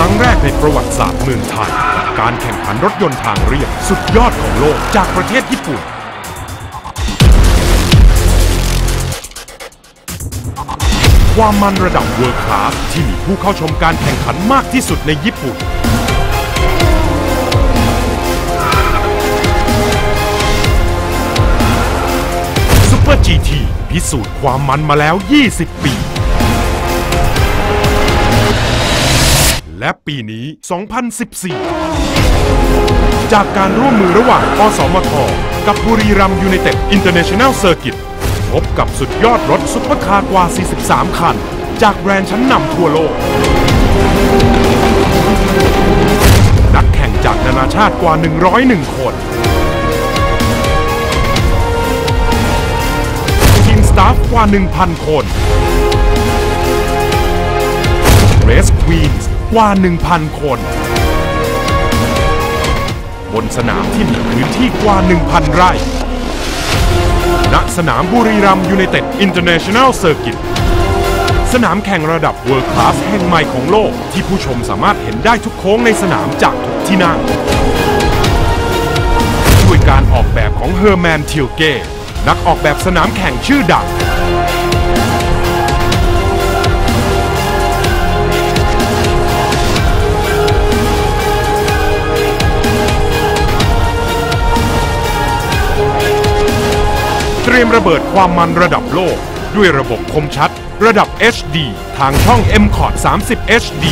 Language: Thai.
ครั้งแรกในประวัติศาสตร์เมืองไทย การแข่งขันรถยนต์ทางเรียบสุดยอดของโลกจากประเทศญี่ปุ่น ความมันระดับเวิร์คลาสที่มีผู้เข้าชมการแข่งขันมากที่สุดในญี่ปุ่นซูเปอร์ GT พิสูจน์ความมันมาแล้ว 20 ปี และปีนี้ 2014 จากการร่วมมือระหว่างอสมท กับบุรีรัมย์ยูไนเต็ดอินเตอร์เนชั่นแนลเซอร์กิตพบกับสุดยอดรถซุปเปอร์คาร์กว่า 43 คัน จากแบรนด์ชั้นนำทั่วโลก นักแข่งจากนานาชาติกว่า 101 คนทีมสตาฟกว่า 1,000 คน ว่า 1,000 คน บนสนามที่มีพื้นที่กว่า 1,000 ไร่ ณ สนามบุรีรัมยูไนเต็ดอินเตอร์เนชั่นแนลเซอร์กิต สนามแข่งระดับเวิร์คลาสแห่งใหม่ของโลก ที่ผู้ชมสามารถเห็นได้ทุกโค้งในสนามจากทุกที่นั่งด้วยการออกแบบของเฮอร์แมนทิลเกนักออกแบบสนามแข่งชื่อดัง เตรียมระเบิดความมันระดับโลก ด้วยระบบคมชัด ระดับ HD ทางช่อง m c o t 30 HD